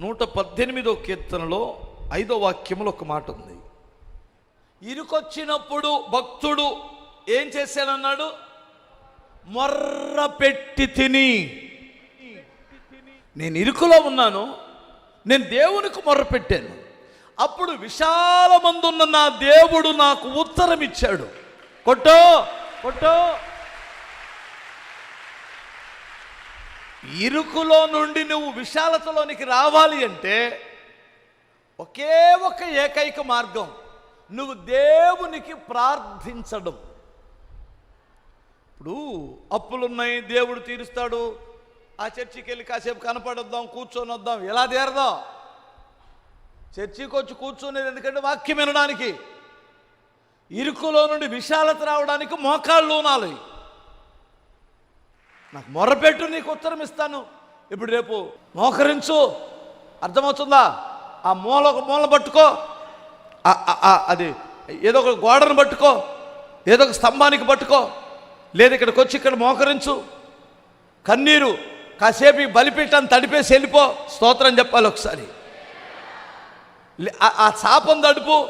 నూట పద్దెనిమిదో కీర్తనలో ఐదో వాక్యంలో ఒక మాట ఉంది. ఇరుకొచ్చినప్పుడు భక్తుడు ఏం చేశానన్నాడు? మొర్ర పెట్టి తిని. నేను ఇరుకులో ఉన్నాను నేను దేవునికి మొర్ర పెట్టాను అప్పుడు విశాలమందున్న నా దేవుడు నాకు ఉత్తరం ఇచ్చాడు కొట్టో కొట్టో. ఇరుకులో నుండి నువ్వు విశాలతలోనికి రావాలి అంటే ఒకే ఒక ఏకైక మార్గం. నువ్వు దేవునికి ప్రార్థించడం. ఇప్పుడు అప్పులున్నాయి దేవుడు తీరుస్తాడు. ఆ చర్చికి వెళ్ళి కాసేపు కనపడొద్దాం కూర్చొని వద్దాం ఎలా తీరదాం చర్చికి వచ్చి కూర్చునేది ఎందుకంటే వాక్యం వినడానికి. ఇరుకులో నుండి విశాలత రావడానికి మోకాళ్ళు ఉనాలి నాకు మొరపెట్టు నీకు ఉత్తరం ఇస్తాను. ఇప్పుడు రేపు మోకరించు. అర్థమవుతుందా? ఆ మూల ఒక మూల పట్టుకో. అది ఏదో ఒక గోడను పట్టుకో. ఏదో ఒక స్తంభానికి పట్టుకో. లేదు ఇక్కడికి వచ్చి ఇక్కడ మోకరించు. కన్నీరు కాసేపు బలిపీఠాన్ని తడిపేసి వెళ్ళిపో. స్తోత్రం చెప్పాలి ఒకసారి. ఆ- చాపం తడుపు.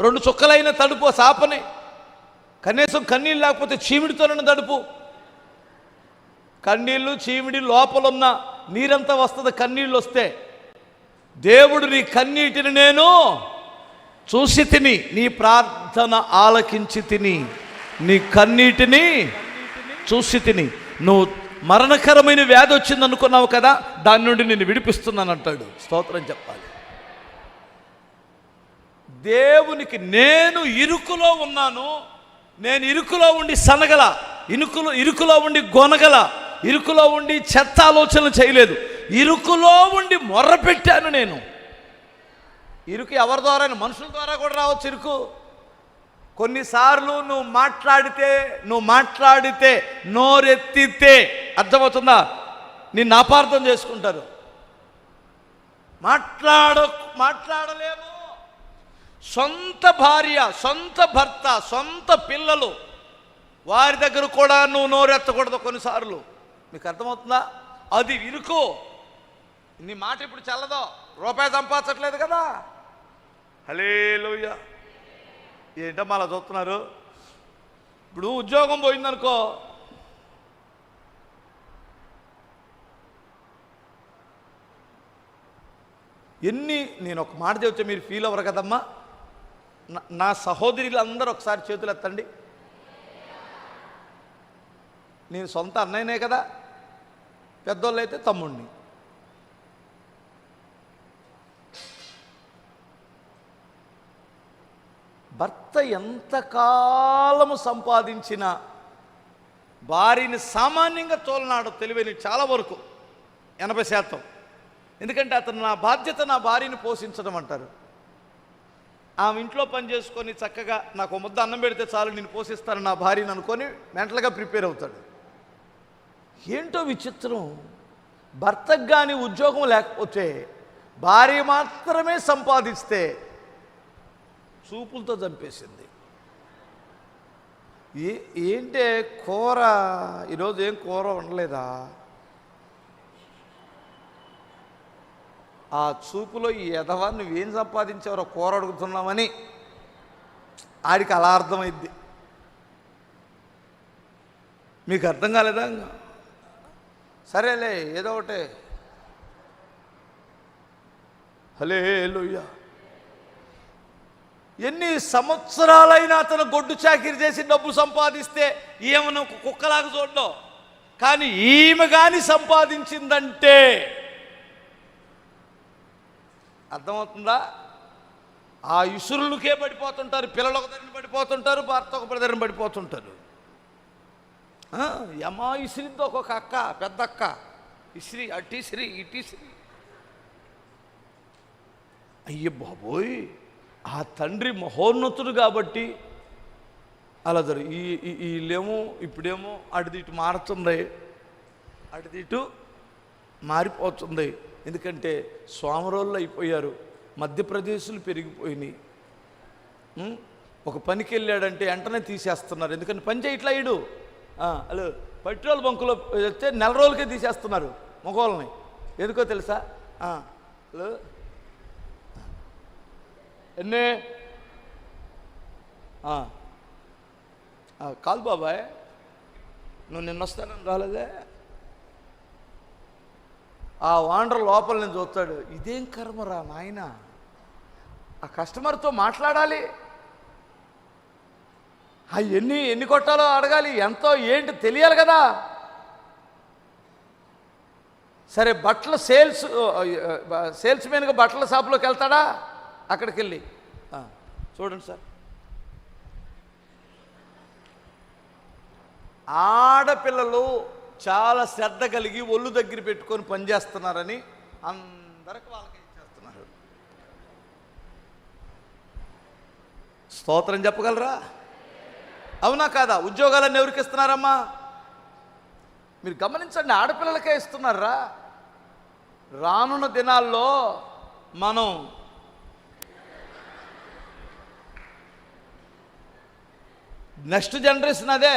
రెండు చుక్కలైన తడుపు ఆ చాపని. కనీసం కన్నీళ్ళు లేకపోతే చీమిడితోనైనా తడుపు. కన్నీళ్ళు చీమిడి లోపలున్న నీరంతా వస్తుంది కన్నీళ్ళు వస్తే. దేవుడు నీ కన్నీటిని నేను చూసి తిని నీ ప్రార్థన ఆలకించి తిని నీ కన్నీటిని చూసి తిని. నువ్వు మరణకరమైన వ్యాధి వచ్చింది అనుకున్నావు కదా దాని నుండి నేను విడిపిస్తున్నాను అంటాడు స్తోత్రం చెప్పాలి. దేవునికి నేను ఇరుకులో ఉన్నాను నేను ఇరుకులో ఉండి సనగల ఇరుకులో ఇరుకులో ఉండి గొనగల ఇరుకులో ఉండి చెత్త ఆలోచనలు చేయలేదు. ఇరుకులో ఉండి మొర్ర పెట్టాను నేను. ఇరుకు ఎవరి ద్వారా మనుషుల ద్వారా కూడా రావచ్చు ఇరుకు. కొన్నిసార్లు నువ్వు మాట్లాడితే నువ్వు మాట్లాడితే నోరెత్తితే అర్థమవుతుందా? నిన్ను అపార్థం చేసుకుంటారు. మాట్లాడ మాట్లాడలేము. సొంత భార్య సొంత భర్త సొంత పిల్లలు వారి దగ్గర కూడా నువ్వు నోరెత్తకూడదు కొన్నిసార్లు. మీకు అర్థమవుతుందా? అది ఇరుకు. నీ మాట ఇప్పుడు చల్లదో. రూపాయి సంపాదించట్లేదు కదా. హలే ఏంటమ్మా అలా చూస్తున్నారు? ఇప్పుడు ఉద్యోగం పోయిందనుకో. ఎన్ని నేను ఒక మాట చెబితే మీరు ఫీల్ అవ్వరు కదమ్మా? నా- నా సహోదరులందరూ ఒకసారి చేతులు ఎత్తండి. నేను సొంత అన్నయ్యనే కదా. పెద్దోళ్ళు అయితే తమ్ముడిని భర్త ఎంతకాలము సంపాదించిన భార్యని సామాన్యంగా తోలనాడు తెలివైన చాలా వరకు ఎనభై శాతం. ఎందుకంటే అతను నా బాధ్యత నా భార్యని పోషించడం అంటారు. ఆమె ఇంట్లో పని చేసుకొని చక్కగా నాకు ముద్ద అన్నం పెడితే చాలు నేను పోషిస్తాను నా భార్యని అనుకొని మెంటల్గా ప్రిపేర్ అవుతాడు. ఏంటో విచిత్రం. భర్తకు కానీ ఉద్యోగం లేకపోతే భార్య మాత్రమే సంపాదిస్తే చూపులతో చంపేసింది. ఏ ఏంటే కూర? ఈరోజు ఏం కూర ఉండలేదా ఆ చూపులో ఈ ఎదవా నువ్వేం సంపాదించావరో కూర అడుగుతున్నామని ఆడికి అలా అర్థమైద్ది. మీకు అర్థం కాలేదా? సరేలే ఏదో ఒకటే. హలే లోయ్యా ఎన్ని సంవత్సరాలైనా అతను గొడ్డు చాకిరి చేసి డబ్బు సంపాదిస్తే ఈమెను ఒక కుక్కలాగా చూడడం. కానీ ఈమె కానీ సంపాదించిందంటే అర్థమవుతుందా? ఆ ఇసురులకే పడిపోతుంటారు పిల్లలు ఒక దగ్గర పడిపోతుంటారు భర్త ఒక దగ్గర పడిపోతుంటారు. యమా ఇసిరిద్ది ఒక్కొక్క అక్క పెద్ద అక్క ఇసిరి అటిసిరి ఇటిసిరి ఇటు అయ్య బాబోయ్ ఆ తండ్రి మహోన్నతుడు కాబట్టి. అలా జరు ఈ వీళ్ళేమో ఇప్పుడేమో అటుది ఇటు మారుతుంది. అటు ఇటు మారిపోతుంది. ఎందుకంటే స్వామిరోళ్ళు అయిపోయారు మధ్యప్రదేశ్లు పెరిగిపోయినాయి. ఒక పనికి వెళ్ళాడంటే వెంటనే తీసేస్తున్నారు. ఎందుకంటే పని చేయట్లా ఇడు హలో పెట్రోల్ బంకులో వెళ్తే నెల రోజులకే తీసేస్తున్నారు మగవాళ్ళని ఎందుకో తెలుసా? హలో ఎన్ని? కాదు బాబాయ్ నువ్వు నిన్న వస్తానని రాలేదే? ఆ వాండర్ లోపల నేను చూస్తాడు ఇదేం కర్మరా నాయన? ఆ కస్టమర్తో మాట్లాడాలి. ఎన్ని ఎన్ని కొట్టాలో అడగాలి. ఎంతో ఏంటి తెలియాలి కదా. సరే బట్టల సేల్స్ సేల్స్ మెన్గా బట్టల షాప్లోకి వెళ్తాడా? అక్కడికి వెళ్ళి చూడండి సార్. ఆడపిల్లలు చాలా శ్రద్ధ కలిగి ఒళ్ళు దగ్గర పెట్టుకొని పనిచేస్తున్నారని అందరికి వాళ్ళకి ఇచ్చేస్తున్నారు. స్తోత్రం చెప్పగలరా? అవునా కాదా? ఉద్యోగాలన్నీ ఎవరికి ఇస్తున్నారమ్మా? మీరు గమనించండి ఆడపిల్లలకే ఇస్తున్నారా? రానున్న దినాల్లో మనం నెక్స్ట్ జనరేషన్ అదే.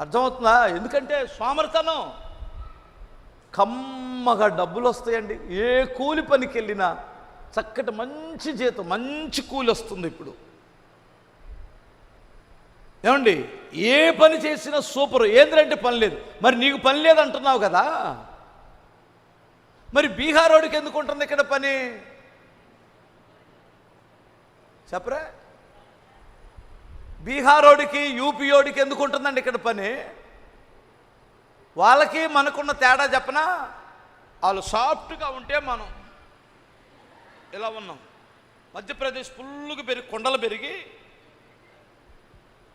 అర్థమవుతుందా? ఎందుకంటే సోమర్తనం. కమ్మగా డబ్బులు వస్తాయండి ఏ కూలి పనికి వెళ్ళినా చక్కటి మంచి జీతం మంచి కూలి వస్తుంది ఇప్పుడు. ఏమండి ఏ పని చేసినా సూపర్ ఏంద్రంటే పని లేదు. మరి నీకు పని లేదంటున్నావు కదా? మరి బీహార్ వాడికి ఎందుకు ఉంటుంది ఇక్కడ పని? చెప్పరా? బీహారోడికి యూపీయోడికి ఎందుకు ఉంటుందండి ఇక్కడ పని? వాళ్ళకి మనకున్న తేడా చెప్పనా? వాళ్ళు సాఫ్ట్గా ఉంటే మనం ఇలా ఉన్నాం. మధ్యప్రదేశ్ ఫుల్గా పెరిగి కొండలు పెరిగి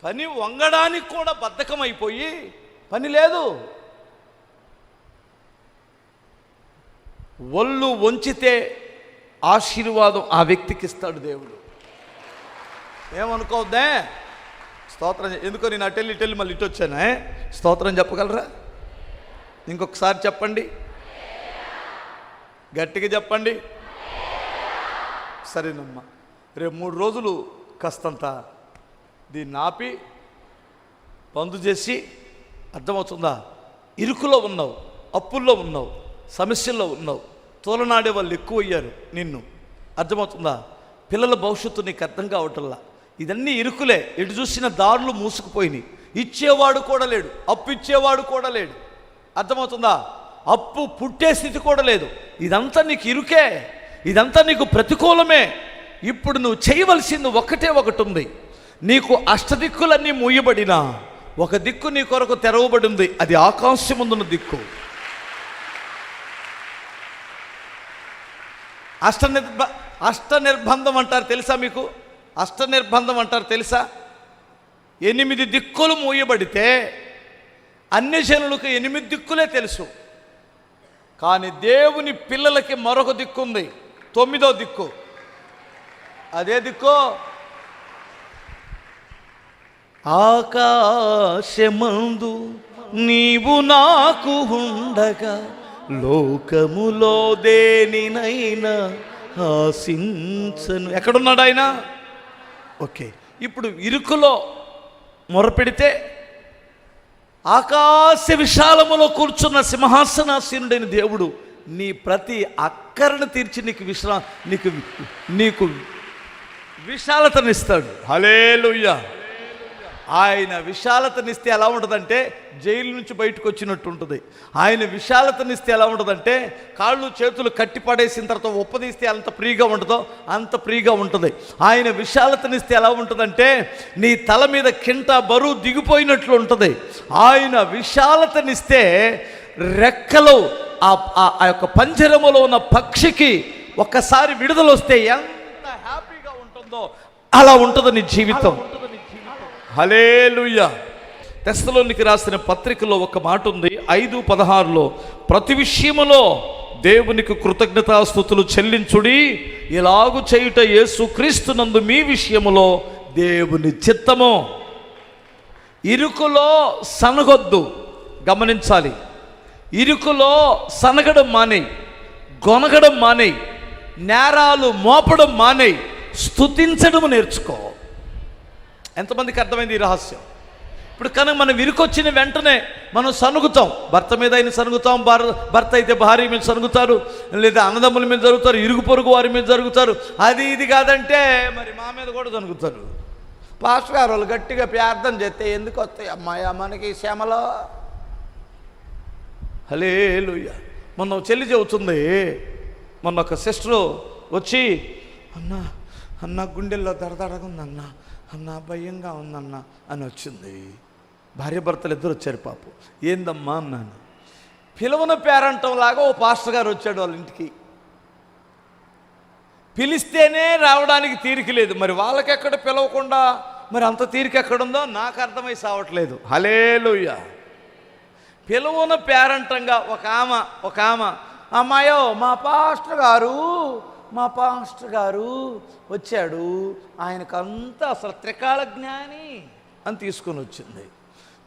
పని వంగడానికి కూడా బద్ధకం అయిపోయి పని లేదు. ఒళ్ళు వంచితే ఆశీర్వాదం ఆ వ్యక్తికి ఇస్తాడు దేవుడు. ఏమనుకోవద్దే? స్తోత్రం ఎందుకో నేను అటెల్లి ఇటెళ్ళి మళ్ళీ ఇటు వచ్చానే స్తోత్రం చెప్పగలరా? ఇంకొకసారి చెప్పండి. గట్టిగా చెప్పండి. సరేనమ్మా. రేపు మూడు రోజులు కాస్తంత దీన్ని ఆపి బంద్ చేసి అర్థమవుతుందా? ఇరుకులో ఉన్నావు అప్పుల్లో ఉన్నావు సమస్యల్లో ఉన్నావు తోలనాడే వాళ్ళు ఎక్కువ అయ్యారు నిన్ను. అర్థమవుతుందా? పిల్లల భవిష్యత్తు నీకు అర్థం కావటంలా. ఇదన్నీ ఇరుకులే. ఎటు చూసిన దారులు మూసుకుపోయినాయి. ఇచ్చేవాడు కూడా లేడు అప్పు ఇచ్చేవాడు కూడా లేడు. అర్థమవుతుందా? అప్పు పుట్టే స్థితి కూడా లేదు. ఇదంతా నీకు ఇరుకే. ఇదంతా నీకు ప్రతికూలమే. ఇప్పుడు నువ్వు చేయవలసింది ఒకటే ఒకటి ఉంది. నీకు అష్టదిక్కులన్నీ మూయబడినా ఒక దిక్కు నీ కొరకు తెరవబడి ఉంది అది ఆకాశముందున్న దిక్కు. అష్ట నిర్భ అష్ట నిర్బంధం అంటారు తెలుసా మీకు? అష్ట నిర్బంధం అంటారు తెలుసా? ఎనిమిది దిక్కులు మూయబడితే అన్ని జనులకు ఎనిమిది దిక్కులే తెలుసు. కానీ దేవుని పిల్లలకి మరొక దిక్కు ఉంది తొమ్మిదో దిక్కు. అదే దిక్కు? ఆకాశమందు నీవు నాకు ఉండగా లోకములో దేనినైనా ఆశించను. ఎక్కడున్నాడు ఆయన? ఓకే. ఇప్పుడు ఇరుకులో మొరపెడితే ఆకాశ విశాలములో కూర్చున్న సింహాసనాసీనుడైన దేవుడు నీ ప్రతి అక్కరను తీర్చి నీకు విశ్రా నీకు నీకు విశాలతనిస్తాడు. హలేలుయ్య ఆయన విశాలతనిస్తే ఎలా ఉంటుందంటే జైలు నుంచి బయటకు వచ్చినట్టు ఉంటుంది. ఆయన విశాలతనిస్తే ఎలా ఉంటుందంటే కాళ్ళు చేతులు కట్టి పడేసిన తర్వాత ఉప్పదీస్తే అంత ఫ్రీగా ఉంటుందో అంత ఫ్రీగా ఉంటుంది. ఆయన విశాలతనిస్తే ఎలా ఉంటుందంటే నీ తల మీద కింట బరువు దిగిపోయినట్లు ఉంటుంది. ఆయన విశాలతనిస్తే రెక్కలు ఆ ఆ- ఆ యొక్క పంజరములో ఉన్న పక్షికి ఒక్కసారి విడుదల వస్తే ఎంత హ్యాపీగా ఉంటుందో అలా ఉంటుంది నీ జీవితం. హలేలుయ్య తెస్తలోనికి రాసిన పత్రికలో ఒక మాట ఉంది. ఐదు పదహారులో ప్రతి విషయములో దేవునికి కృతజ్ఞతాస్థుతులు చెల్లించుడి. ఇలాగు చేయుట యేసు క్రీస్తునందు మీ విషయములో దేవుని చిత్తము. ఇరుకులో సనగొద్దు. గమనించాలి. ఇరుకులో సనగడం మానేయి. గొనగడం మానేయి. నేరాలు మోపడం మానేయి. స్తుతించడం నేర్చుకో. ఎంతమందికి అర్థమైంది ఈ రహస్యం? ఇప్పుడు కనుక మనం విరికొచ్చిన వెంటనే మనం సనుగుతాం. భర్త మీద అయిన సనుగుతాం భార్య భర్త అయితే భార్య మీద సనుగుతారు లేదా అన్నదమ్ముల మీద జరుగుతారు ఇరుగు పొరుగు వారి మీద జరుగుతారు. అది ఇది కాదంటే మరి మా మీద కూడా జరుగుతారు పాస్టర్ గారు వాళ్ళు గట్టిగా ప్రార్థన చేస్తే ఎందుకు వస్తాయి? అమ్మాయి మనకి శ్యామలో హలే మొన్న చెల్లి చెబుతుంది. మొన్న ఒక సిస్టరు వచ్చి అన్న అన్న గుండెల్లో దరదడగ ఉంది అన్నా అన్న భయంగా ఉందన్న అని వచ్చింది. భార్యభర్తలు ఇద్దరు వచ్చారు పాపు. ఏందమ్మా అన్నాను. పిలవన పేరంటం లాగా ఓ పాస్టర్ గారు వచ్చాడు వాళ్ళ ఇంటికి. పిలిస్తేనే రావడానికి తీరిక లేదు. మరి వాళ్ళకెక్కడ పిలవకుండా? మరి అంత తీరిక ఎక్కడుందో? నాకు అర్థమై సావట్లేదు. హలేలుయ్య పిలువున పేరంటంగా ఒక ఆమె ఒక ఆమె అమ్మాయో మా పాస్టర్ గారు మా పాస్టర్ గారు వచ్చాడు. ఆయనకంతా అసలు త్రికాల జ్ఞాని అని తీసుకొని వచ్చింది.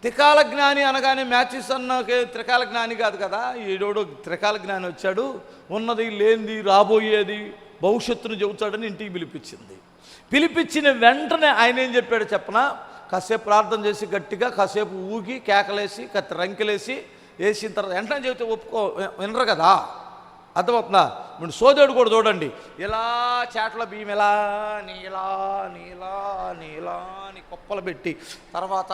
త్రికాల జ్ఞాని అనగానే మ్యాచెస్ అన్నకే త్రికాల జ్ఞాని కాదు కదా? ఈడోడు త్రికాల జ్ఞాని వచ్చాడు. ఉన్నది లేనిది రాబోయేది భవిష్యత్తును చెబుతాడని ఇంటికి పిలిపించింది. పిలిపించిన వెంటనే ఆయన ఏం చెప్పాడు చెప్పనా? కాసేపు ప్రార్థన చేసి గట్టిగా కాసేపు ఊగి కేకలేసి కత్తి రంకెలేసి వేసిన తర్వాత వెంటనే చెబితే ఒప్పుకో వినరు కదా? అర్థమవుతుందా? ఇప్పుడు సోదరుడు కూడా చూడండి. ఇలా చేట్ల బియ్యం ఇలా నీలా నీలా నీలా అని కుప్పలు పెట్టి తర్వాత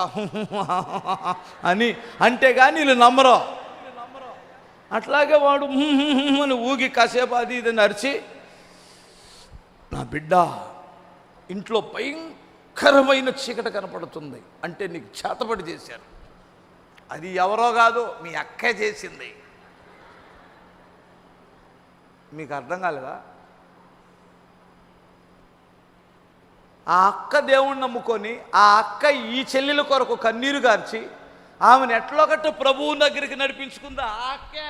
అని అంటే కానీ వీళ్ళు నమ్మరు. అట్లాగే వాడు అని ఊగి కాసేపు అది ఇది నరిచి నా బిడ్డ ఇంట్లో భయంకరమైన చీకట కనపడుతుంది. అంటే నీకు చేతపడి చేశారు. అది ఎవరో కాదు మీ అక్కే చేసింది. మీకు అర్థం కాలేదా? ఆ అక్క దేవుణ్ణి నమ్ముకొని ఆ అక్క ఈ చెల్లెల కొరకు కన్నీరు గార్చి ఆమెను ఎట్లొకట్టు ప్రభువు దగ్గరికి నడిపించుకుంది? ఆ అక్కే.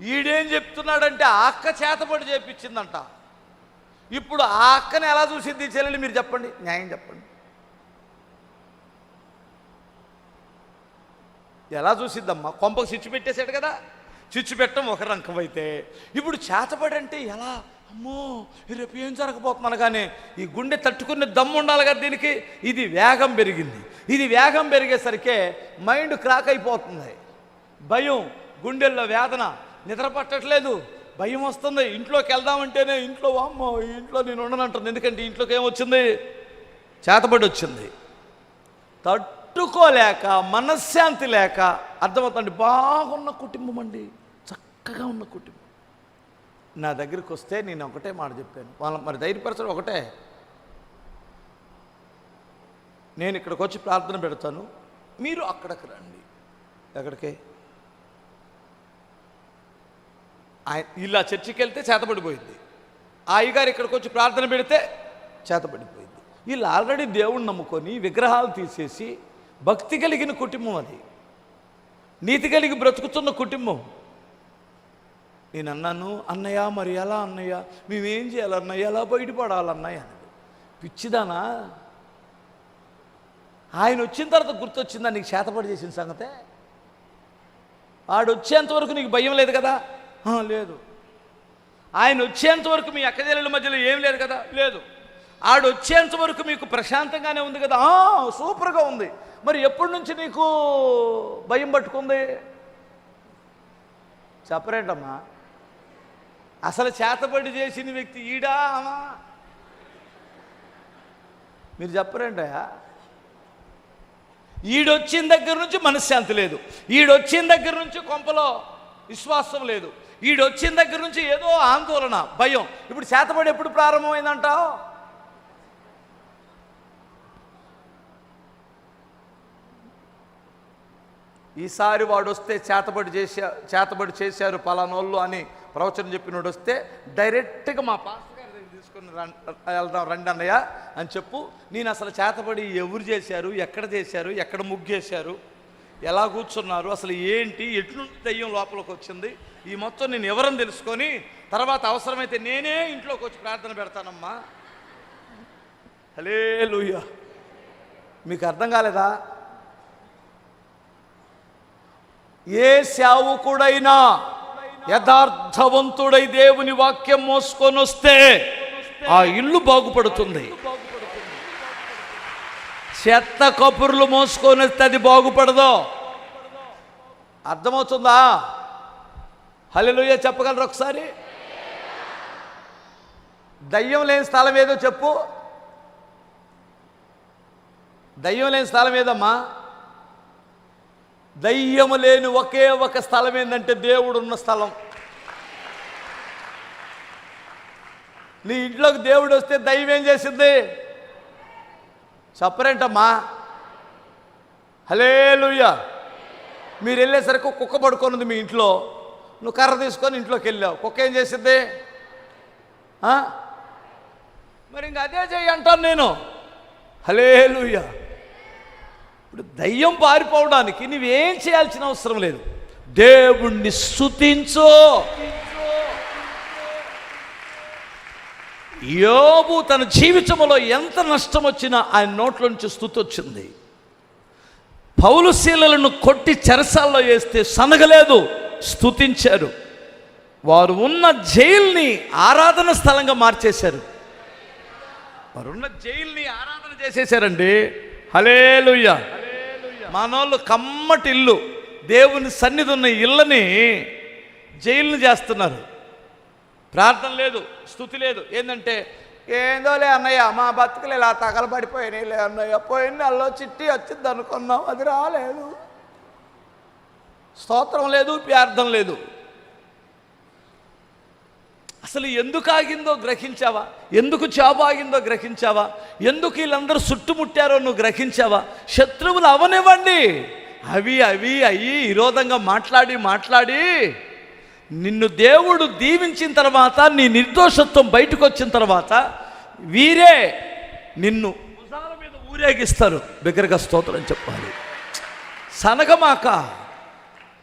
ఈడేం చెప్తున్నాడంటే ఆ అక్క చేతపడి చేపించిందంట. ఇప్పుడు ఆ అక్కని ఎలా చూసింది ఈ చెల్లెలు? మీరు చెప్పండి. న్యాయం చెప్పండి. ఎలా చూసిద్దమ్మా? కొంపకు స్విచ్ పెట్టేశాడు కదా. చిచ్చు పెట్టడం ఒక రంకం అయితే ఇప్పుడు చేతపడి అంటే ఎలా? అమ్మో రేపు ఏం జరగబోతున్నాను కానీ ఈ గుండె తట్టుకునే దమ్ము ఉండాలి కదా దీనికి. ఇది వేగం పెరిగింది. ఇది వేగం పెరిగేసరికే మైండ్ క్రాక్ అయిపోతుంది. భయం గుండెల్లో వేదన నిద్ర పట్టట్లేదు. భయం వస్తుంది. ఇంట్లోకి వెళ్దామంటేనే ఇంట్లో అమ్మో ఇంట్లో నేను ఉండనంటుంది. ఎందుకంటే ఇంట్లోకి ఏమొచ్చింది చేతబడి వచ్చింది. తట్టుకోలేక మనశ్శాంతి లేక అర్థమవుతుంది బాగున్న కుటుంబం అండి. చక్కగా ఉన్న కుటుంబం. నా దగ్గరికి వస్తే నేను ఒకటే మాట చెప్పాను. వాళ్ళ మరి ధైర్యపరచడం ఒకటే. నేను ఇక్కడికి వచ్చి ప్రార్థన పెడతాను. మీరు అక్కడికి రండి. ఎక్కడికి? ఆయన ఇలా చర్చికి వెళ్తే చేతపడిపోయింది ఆ అయ్యగారు ఇక్కడికి వచ్చి ప్రార్థన పెడితే చేతపడిపోయింది వీళ్ళు ఆల్రెడీ దేవుణ్ణి నమ్ముకొని విగ్రహాలు తీసేసి భక్తి కలిగిన కుటుంబం అది. నీతి కలిగి బ్రతుకుతున్న కుటుంబం. నేను అన్నాను అన్నయ్య మరి ఎలా అన్నయ్య? మేమేం చేయాలి అన్నయ్య? ఎలా బయటపడాలి అన్నయ్య? అన్నాడు పిచ్చిదానా? ఆయన వచ్చిన తర్వాత గుర్తొచ్చిందా నీకు చేతపడి చేసిన సంగతే? ఆడు వచ్చేంత వరకు నీకు భయం లేదు కదా? "ఆ, లేదు. ఆయన వచ్చేంత వరకు మీ అక్కజల్లుల మధ్యలో ఏం లేదు కదా? లేదు. ఆడు వచ్చేంత వరకు మీకు ప్రశాంతంగానే ఉంది కదా? సూపర్గా ఉంది. మరి ఎప్పటి నుంచి నీకు భయం పట్టుకుంది? చెప్పరేంటమ్మా. అసలు చేతబడి చేసిన వ్యక్తి ఈడా అమ్మా మీరు చెప్పరేంటయా ఈడొచ్చిన దగ్గర నుంచి మనశ్శాంతి లేదు. ఈడొచ్చిన దగ్గర నుంచి కొంపలో విశ్వాసం లేదు. ఈడొచ్చిన దగ్గర నుంచి ఏదో ఆందోళన భయం. ఇప్పుడు చేతబడి ఎప్పుడు ప్రారంభమైందంటావు? ఈసారి వాడు వస్తే చేతబడి చేశా చేతబడి చేశారు పలానోళ్ళు అని ప్రవచనం చెప్పినోడు వస్తే డైరెక్ట్గా మా పాస్టర్ గారి దగ్గర తీసుకుని వెళ్దాం రండి అన్నయ్య అని చెప్పు. నేను అసలు చేతబడి ఎవరు చేశారు ఎక్కడ చేశారు ఎక్కడ ముగ్గేశారు ఎలా కూర్చున్నారు అసలు ఏంటి ఎట్లుండి దయ్యం లోపలికి వచ్చింది ఈ మొత్తం నేను ఎవరని తెలుసుకొని తర్వాత అవసరమైతే నేనే ఇంట్లోకి వచ్చి ప్రార్థన పెడతానమ్మా. హలే మీకు అర్థం కాలేదా? ఏ సేవకుడైనా యథార్థవంతుడై దేవుని వాక్యం మోసుకొని వస్తే ఆ ఇల్లు బాగుపడుతుంది. చెత్త కపుర్లు మోసుకొని వస్తే అది బాగుపడదు. అర్థమవుతుందా? హల్లెలూయా చెప్పగలరు ఒకసారి? దయ్యం లేని స్థలం ఏదో చెప్పు. దయ్యం లేని స్థలం ఏదమ్మా? దయ్యము లేని ఒకే ఒక స్థలం ఏంటంటే దేవుడు ఉన్న స్థలం. నీ ఇంట్లోకి దేవుడు వస్తే దయ్యం ఏం చేసింది? చెప్పరేంటమ్మా? హలేలుయ్య మీరు వెళ్ళేసరికి కుక్క పడుకోనుంది మీ ఇంట్లో. నువ్వు కర్ర తీసుకొని ఇంట్లోకి వెళ్ళావు. కుక్క ఏం చేసింది? మరి ఇంక అదే చెయ్యి అంటాను నేను. హలేలుయ్య ఇప్పుడు దయ్యం పారిపోవడానికి నువ్వేం చేయాల్సిన అవసరం లేదు. దేవుణ్ణి స్థుతించు యోబు తన జీవితంలో ఎంత నష్టం వచ్చినా ఆయన నోట్ల నుంచి స్థుతి వచ్చింది. పౌలు శీలలను కొట్టి చెరసాల్లో వేస్తే సనగలేదు స్థుతించారు వారు ఉన్న జైల్ని ఆరాధన స్థలంగా మార్చేశారు. వారు ఉన్న జైల్ని ఆరాధన చేసేసారండి హలేలుయ్య మనోళ్ళు కమ్మటి ఇల్లు దేవుని సన్నిధి ఉన్న ఇళ్ళని జైలుని చేస్తున్నారు. ప్రార్థన లేదు స్థుతి లేదు. ఏంటంటే ఏందోలే అన్నయ్య మా బతుకులు ఇలా తగలబడిపోయినాయిలే అన్నయ్య. పోయిన అల్లో చిట్టి వచ్చింది అనుకున్నాం అది రాలేదు. స్తోత్రం లేదు ప్రార్థన లేదు. అసలు ఎందుకు ఆగిందో గ్రహించావా? ఎందుకు జాబు ఆగిందో గ్రహించావా? ఎందుకు వీళ్ళందరూ చుట్టుముట్టారో నువ్వు గ్రహించావా? శత్రువులు అవనివ్వండి. అవి అవి అయ్యి విరోధంగా మాట్లాడి మాట్లాడి నిన్ను దేవుడు దీవించిన తర్వాత నీ నిర్దోషత్వం బయటకు వచ్చిన తర్వాత వీరే నిన్ను భుజాల మీద ఊరేగిస్తారు. బిగ్గరగా స్తోత్రం చెప్పాలి. సనగమాక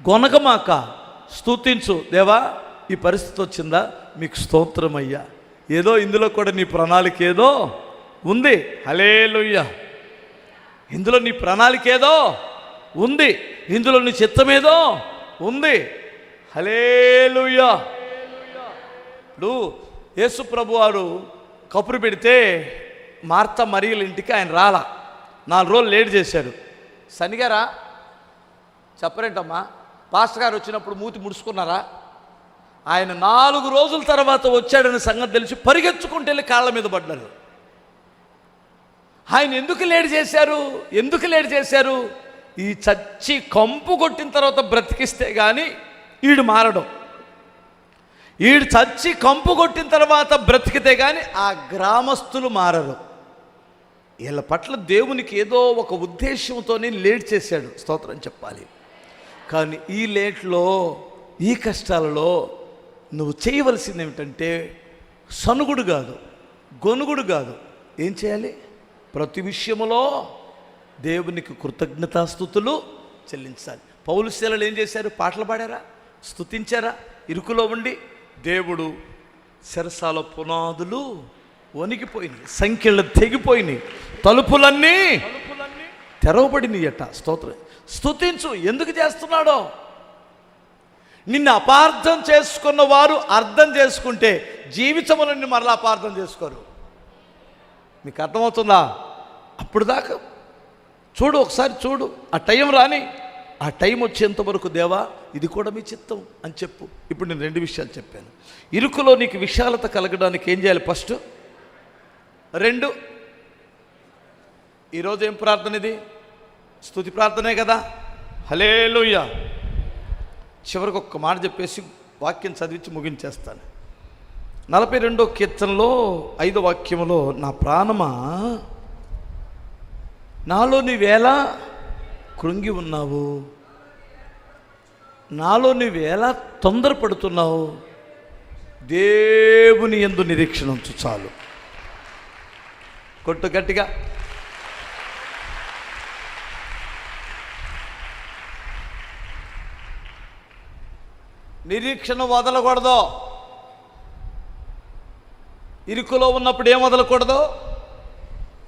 గొనగమాక స్తుతించు. దేవా ఈ పరిస్థితి వచ్చిందా? మీకు స్తోత్రం అయ్యా ఏదో ఇందులో కూడా నీ ప్రణాళిక ఏదో ఉంది. హలేలుయ్య ఇందులో నీ ప్రణాళిక ఏదో ఉంది. ఇందులో నీ చిత్తమేదో ఉంది. హలేలుయ్యా ఇప్పుడు యేసు ప్రభు వారు కపురు పెడితే మార్త మరియల ఇంటికి ఆయన రాలా. నాలుగు రోజులు లేట్ చేశాడు. శనిగారా చెప్పరేంటమ్మా? పాస్టర్ గారు వచ్చినప్పుడు మూతి ముడుచుకున్నారా? ఆయన నాలుగు రోజుల తర్వాత వచ్చాడని సంగతి తెలిసి పరిగెత్తుకుంటూ వెళ్ళి కాళ్ళ మీద పడ్డారు. ఆయన ఎందుకు లేట్ చేశారు? ఎందుకు లేట్ చేశారు? ఈ చచ్చి కంపు కొట్టిన తర్వాత బ్రతికిస్తే కానీ ఈడు మారడం. ఈడు చచ్చి కంపు కొట్టిన తర్వాత బ్రతికితే కానీ ఆ గ్రామస్తులు మారరు. వీళ్ళ పట్ల దేవునికి ఏదో ఒక ఉద్దేశంతోనే లేట్ చేశాడు. స్తోత్రం చెప్పాలి. కానీ ఈ లేట్లో ఈ కష్టాలలో నువ్వు చేయవలసింది ఏమిటంటే సనుగుడు కాదు గొనుగుడు కాదు. ఏం చేయాలి? ప్రతి విషయములో దేవునికి కృతజ్ఞతాస్థుతులు చెల్లించాలి. పౌలు శీలలు ఏం చేశారు? పాటలు పాడారా? స్తుతించారా? ఇరుకులో ఉండి దేవుడు శరసాల పునాదులు వణికిపోయినాయి సంఖ్యలు తెగిపోయినాయి తలుపులన్నీ తెరవబడినాయి అట స్తోత్రం. స్థుతించు ఎందుకు చేస్తున్నాడో? నిన్ను అపార్థం చేసుకున్న వారు అర్థం చేసుకుంటే జీవితములని మరలా అపార్థం చేసుకోరు. మీకు అర్థమవుతుందా? అప్పుడు దాకా చూడు ఒకసారి చూడు. ఆ టైం రాని ఆ టైం వచ్చేంతవరకు దేవా ఇది కూడా మీ చిత్తం అని చెప్పు. ఇప్పుడు నేను రెండు విషయాలు చెప్పాను. ఇరుకులో నీకు విశాలత కలగడానికి ఏం చేయాలి ఫస్ట్? రెండు ఈరోజు ఏం ప్రార్థన ఇది? స్తుతి ప్రార్థనే కదా? హలేలుయ్య చివరికి ఒక్క మాట చెప్పేసి వాక్యం చదివించి ముగించేస్తాను. నలభై రెండో కీర్తనలో ఐదో వాక్యములో నా ప్రాణమా నాలో నీవేలా కృంగి ఉన్నావు. నాలో నీవేలా తొందరపడుతున్నావు. దేవుని ఎందు నిరీక్షణ ఉంచు చాలు. కొట్టు గట్టిగా. నిరీక్షణ వదలకూడదు. ఇరుకులో ఉన్నప్పుడు ఏం వదలకూడదు?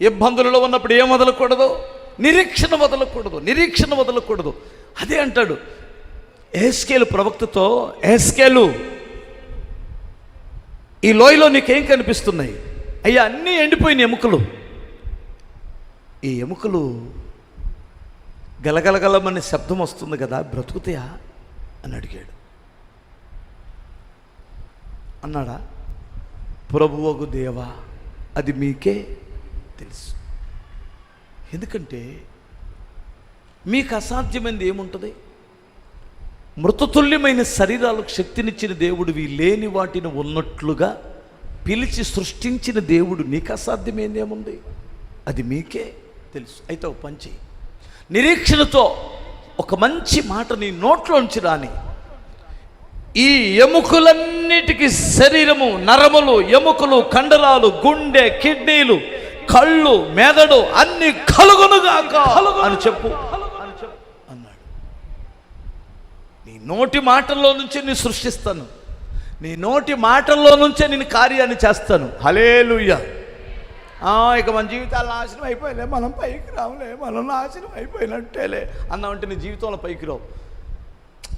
ఇబ్బందులలో ఉన్నప్పుడు ఏం వదలకూడదు? నిరీక్షణ వదలకూడదు నిరీక్షణ వదలకూడదు. అదే అంటాడు ఏస్కేలు ప్రవక్తతో ఏస్కేలు ఈ లోయలో నీకేం కనిపిస్తున్నాయి? అయ్యా అన్నీ ఎండిపోయిన ఎముకలు. ఈ ఎముకలు గలగలగలమనే శబ్దం వస్తుంది కదా బ్రతుకుతాయా? అని అడిగాడు. అన్నాడా? ప్రభువగు దేవా అది మీకే తెలుసు. ఎందుకంటే మీకు అసాధ్యమైనది ఏముంటుంది? మృతతుల్యమైన శరీరాలకు శక్తినిచ్చిన దేవుడివి లేని వాటిని ఉన్నట్లుగా పిలిచి సృష్టించిన దేవుడు నీకు అసాధ్యమైంది ఏముంది? అది మీకే తెలుసు. అయితే ఒక పంచి నిరీక్షణతో ఒక మంచి మాట నీ నోట్లోంచి రాని ఈ ఎముకలన్నిటికీ శరీరము నరములు ఎముకలు కండరాలు గుండె కిడ్నీలు కళ్ళు మెదడు అన్ని కలుగునుగాక అని చెప్పు. అన్నాడు. నీ నోటి మాటల్లో నుంచి నేను సృష్టిస్తాను. నీ నోటి మాటల్లో నుంచే నేను కార్యాన్ని చేస్తాను. హలేలుయ్య ఇక మన జీవితాలు నాశనం అయిపోయలే మనం పైకి రావులే మనం నాశనం అయిపోయినట్టేలే. అన్నామంటే నీ జీవితంలో పైకి రావు.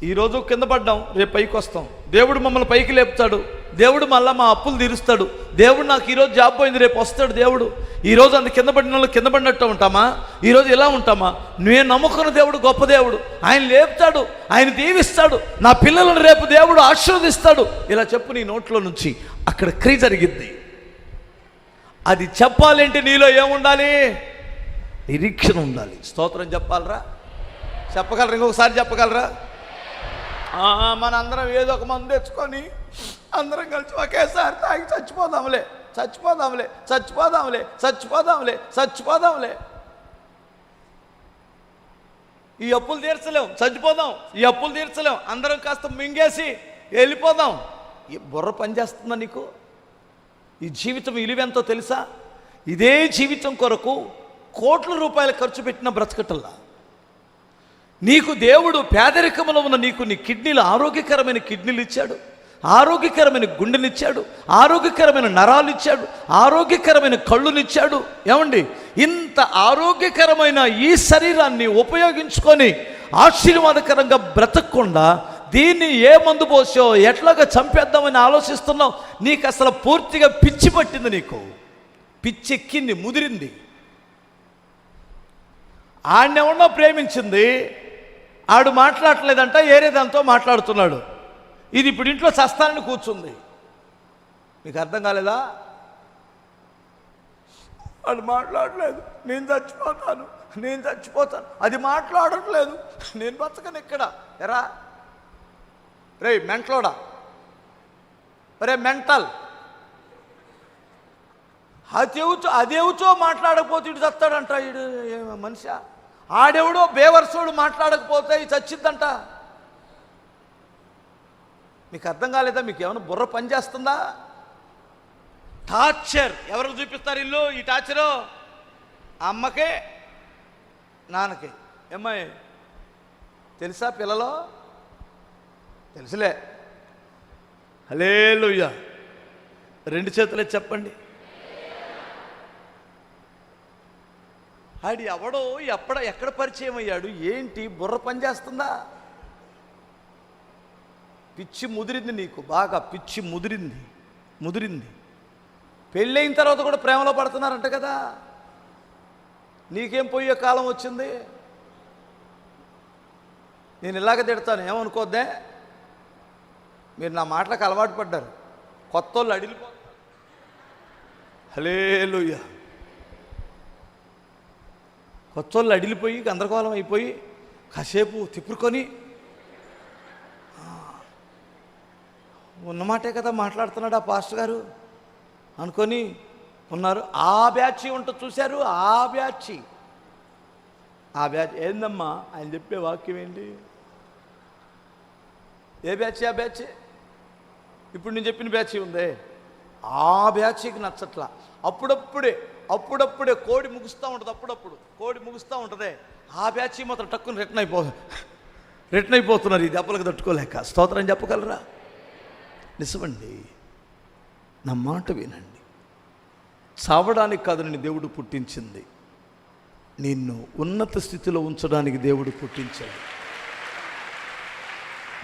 ఈరోజు కింద పడ్డాం రేపు పైకి వస్తాం. దేవుడు మమ్మల్ని పైకి లేపుతాడు. దేవుడు మళ్ళీ మా అప్పులు తీరుస్తాడు. దేవుడు నాకు ఈరోజు జాబ్ పోయింది రేపు వస్తాడు దేవుడు. ఈరోజు అంత కింద పడిన వాళ్ళు కింద పడినట్టు ఉంటామా? ఈరోజు ఇలా ఉంటామా? నేను నమ్ముకున్న దేవుడు గొప్ప దేవుడు. ఆయన లేపుతాడు ఆయన దీవిస్తాడు. నా పిల్లలను రేపు దేవుడు ఆశీర్వదిస్తాడు. ఇలా చెప్పు నీ నోట్లో నుంచి. అక్కడ క్రియ జరిగింది అది చెప్పాలంటే నీలో ఏముండాలి నిరీక్షణ ఉండాలి. స్తోత్రం చెప్పాలరా? చెప్పగలరా? ఇంకొకసారి చెప్పగలరా? మనందరం ఏదో ఒక మందు తెచ్చుకొని అందరం కలిసి ఒకేసారి తాగి చచ్చిపోదాంలే చచ్చిపోదాంలే చచ్చిపోదాంలే చచ్చిపోదాంలే చచ్చిపోదాంలే. ఈ అప్పులు తీర్చలేం చచ్చిపోదాం ఈ అప్పులు తీర్చలేం. అందరం కాస్త మింగేసి వెళ్ళిపోదాం. ఈ బుర్ర పనిచేస్తుందా నీకు? ఈ జీవితం విలువెంతో తెలుసా? ఇదే జీవితం కొరకు కోట్ల రూపాయలు ఖర్చు పెట్టిన బ్రతకటల్లా నీకు దేవుడు పేదరికంలో ఉన్న నీకు నీ కిడ్నీలు ఆరోగ్యకరమైన కిడ్నీలు ఇచ్చాడు. ఆరోగ్యకరమైన గుండెనిచ్చాడు. ఆరోగ్యకరమైన నరాలు ఇచ్చాడు ఆరోగ్యకరమైన కళ్ళునిచ్చాడు. ఏమండి? ఇంత ఆరోగ్యకరమైన ఈ శరీరాన్ని ఉపయోగించుకొని ఆశీర్వాదకరంగా బ్రతకకుండా దీన్ని ఏ మందు పోసో ఎట్లాగా చంపేద్దామని ఆలోచిస్తున్నావు? నీకు అసలు పూర్తిగా పిచ్చి పట్టింది నీకు. పిచ్చెక్కింది ముదిరింది. ఆడనేమన్నా ప్రేమించింది? ఆడు మాట్లాడలేదంట ఏరే దాంతో మాట్లాడుతున్నాడు. ఇది ఇప్పుడు ఇంట్లో సస్తాన్ని కూర్చుంది. మీకు అర్థం కాలేదా? వాడు మాట్లాడలేదు. నేను చచ్చిపోతాను. నేను చచ్చిపోతాను. అది మాట్లాడట్లేదు. నేను బతకను ఇక్కడ. ఎరా? రే మెంటలోడా? రే మెంటల్. అదేవుచో అదేవుచో మాట్లాడకపోతే ఇటు చస్తాడంట ఇడు మనిషి? ఆడెవడో బేవర్సోడు మాట్లాడకపోతే చచ్చిద్దంట. మీకు అర్థం కాలేదా? మీకు ఏమైనా బుర్ర పనిచేస్తుందా టార్చర్. ఎవరికి చూపిస్తారు ఇల్లు? ఈ టార్చరు? అమ్మకే? నాన్నకి. ఏమ్మాయి తెలుసా పిల్లలో? తెలుసులే. హలే రెండు చేతులే చెప్పండి. ఆడి ఎవడో ఎక్కడ ఎక్కడ పరిచయం అయ్యాడు? ఏంటి? బుర్ర పనిచేస్తుందా పిచ్చి ముదిరింది నీకు. బాగా పిచ్చి ముదిరింది. ముదిరింది. పెళ్ళైన తర్వాత కూడా ప్రేమలో పడుతున్నారంట కదా? నీకేం పోయే కాలం వచ్చింది? నేను ఇలాగ తిడతాను. ఏమనుకోద్దే? మీరు నా మాటలకు అలవాటు పడ్డారు. కొత్త వాళ్ళు అడిలిపో హలేలుయ్యా కొత్త వాళ్ళు అడిలిపోయి గందరగోళం అయిపోయి కాసేపు తిప్పుకొని ఉన్నమాటే కదా మాట్లాడుతున్నాడు ఆ పాస్టర్ గారు. అనుకొని ఉన్నారు. ఆ బ్యాచి ఉంటుంది చూశారు ఆ బ్యాచి. ఆ బ్యాచ్ ఏందమ్మా? ఆయన చెప్పే వాక్యం ఏంటి? ఏ బ్యాచ్ ఆ బ్యాచ్? ఇప్పుడు నేను చెప్పిన బ్యాచ్ ఉందే. ఆ బ్యాచ్కి నచ్చట్లా. అప్పుడప్పుడే అప్పుడప్పుడే కోడి ముగుస్తూ ఉంటుంది అప్పుడప్పుడు. కోడి ముగుస్తూ ఉంటుంది. ఆ బ్యాచ్ మాత్రం టక్కుని రిటర్న్ అయిపో రిటర్న్ అయిపోతున్నారు ఈ దెబ్బలకు తట్టుకోలేక. స్తోత్రం చెప్పగలరా? నిజమండి. నా మాట వినండి. చావడానికి కాదు నేను దేవుడు పుట్టించింది. నిన్ను ఉన్నత స్థితిలో ఉంచడానికి దేవుడు పుట్టించాడు.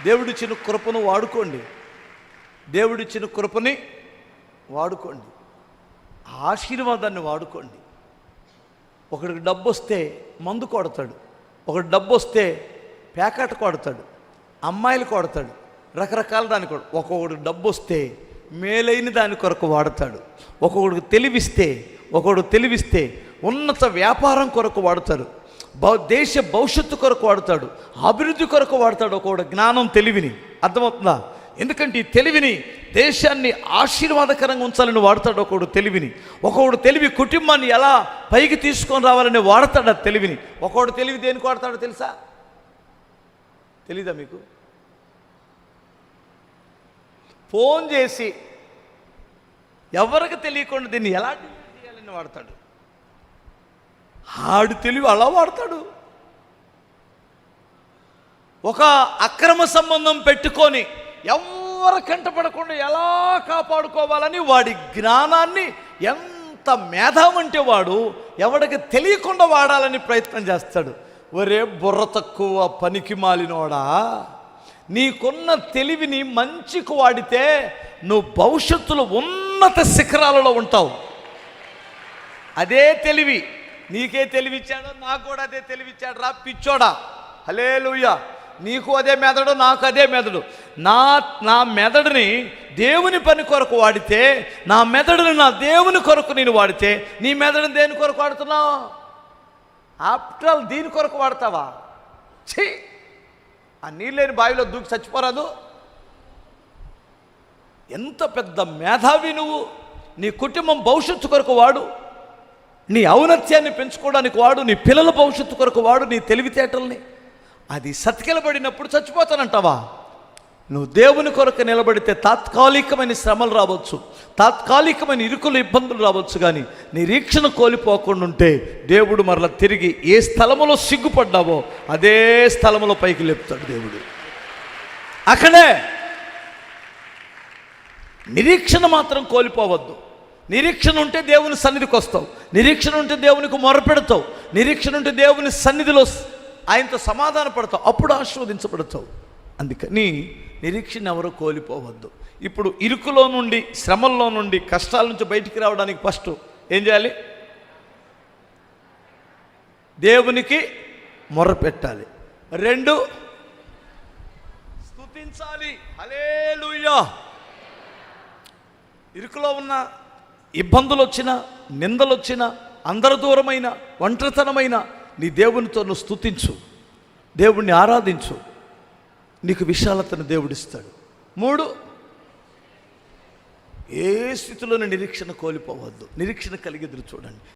దేవుడిచ్చిన కృపను వాడుకోండి. దేవుడిచ్చిన కృపని వాడుకోండి. ఆశీర్వాదాన్ని వాడుకోండి. ఒకడికి డబ్బు వస్తే మందు కొడతాడు. ఒకటి డబ్బు వస్తే పేకాట కొడతాడు. అమ్మాయిలు కొడతాడు. రకరకాల దాని కొడు ఒక్కొక్కడికి డబ్బు వస్తే మేలైన దాని కొరకు వాడతాడు. ఒక్కొక్కడికి తెలివిస్తే ఒకడు తెలివిస్తే ఉన్నత వ్యాపారం కొరకు వాడతాడు. భవ దేశ భవిష్యత్తు కొరకు వాడతాడు. అభివృద్ధి కొరకు వాడతాడు ఒకడు జ్ఞానం తెలివిని. అర్థమవుతుందా? ఎందుకంటే ఈ తెలివిని దేశాన్ని ఆశీర్వాదకరంగా ఉంచాలని వాడతాడు ఒకడు తెలివిని. ఒకడు తెలివి కుటుంబాన్ని ఎలా పైకి తీసుకొని రావాలని వాడతాడు ఆ తెలివిని. ఒకడు తెలివి దేనికి వాడతాడో తెలుసా? తెలీదా మీకు? ఫోన్ చేసి ఎవరికి తెలియకుండా దీన్ని ఎలా డిలీట్ చేయాలని వాడతాడు? ఆడు తెలివి అలా వాడతాడు. ఒక అక్రమ సంబంధం పెట్టుకొని ఎవరు కంటపడకుండా ఎలా కాపాడుకోవాలని వాడి జ్ఞానాన్ని ఎంత మేధావంటే వాడు ఎవడికి తెలియకుండా వాడాలని ప్రయత్నం చేస్తాడు. ఒరే బుర్ర తక్కువ పనికి మాలినోడా. నీకున్న తెలివిని మంచికి వాడితే నువ్వు భవిష్యత్తులో ఉన్నత శిఖరాలలో ఉంటావు. అదే తెలివి. నీకే తెలివిచ్చాడో నాకు కూడా అదే తెలివిచ్చాడు రా పిచ్చోడా. హలే నీకు అదే మెదడు నాకు అదే మెదడు. నా నా మెదడుని దేవుని పని కొరకు వాడితే నా మెదడుని నా దేవుని కొరకు నేను వాడితే నీ మెదడుని దేని కొరకు వాడుతున్నావు? ఆఫ్టర్ ఆల్ దీని కొరకు వాడతావా? ఛీ! ఆ నీళ్ళేని బావిలో దూకి చచ్చిపోరాదు. ఎంత పెద్ద మేధావి నువ్వు. నీ కుటుంబం భవిష్యత్తు కొరకు వాడు. నీ ఔన్నత్యాన్ని పెంచుకోవడానికి వాడు నీ పిల్లల భవిష్యత్తు కొరకు వాడు నీ తెలివితేటల్ని. అది సతికిలబడినప్పుడు చచ్చిపోతానంటావా? నువ్వు దేవుని కొరకు నిలబడితే తాత్కాలికమైన శ్రమలు రావచ్చు తాత్కాలికమైన ఇరుకులు ఇబ్బందులు రావచ్చు కానీ నిరీక్షణ కోల్పోకుండా ఉంటే దేవుడు మరలా తిరిగి ఏ స్థలములో సిగ్గుపడ్డావో అదే స్థలములో పైకి లేపుతాడు దేవుడు. అక్కడే నిరీక్షణ మాత్రం కోల్పోవద్దు. నిరీక్షణ ఉంటే దేవుని సన్నిధికి వస్తావు. నిరీక్షణ ఉంటే దేవునికి మొరపెడతావు. నిరీక్షణ ఉంటే దేవుని సన్నిధిలో ఆయనతో సమాధాన పడతావు అప్పుడు ఆశీర్వదించబడతావు. అందుకని నిరీక్షణ ఎవరు కోల్పోవద్దు. ఇప్పుడు ఇరుకులో నుండి శ్రమల్లో నుండి కష్టాల నుంచి బయటికి రావడానికి ఫస్ట్ ఏం చేయాలి? దేవునికి మొరపెట్టాలి రెండు స్థుతించాలి హల్లెలూయా. ఇరుకులో ఉన్న ఇబ్బందులు వచ్చిన నిందలు వచ్చిన అందరి దూరమైన ఒంటరితనమైన నీ దేవునితో నువ్వు స్తుతించు. దేవుణ్ణి ఆరాధించు. నీకు విశాలతను దేవుడిస్తాడు. మూడు ఏ స్థితిలోని నిరీక్షణ కోల్పోవద్దు. నిరీక్షణ కలిగి ఎదురు చూడండి.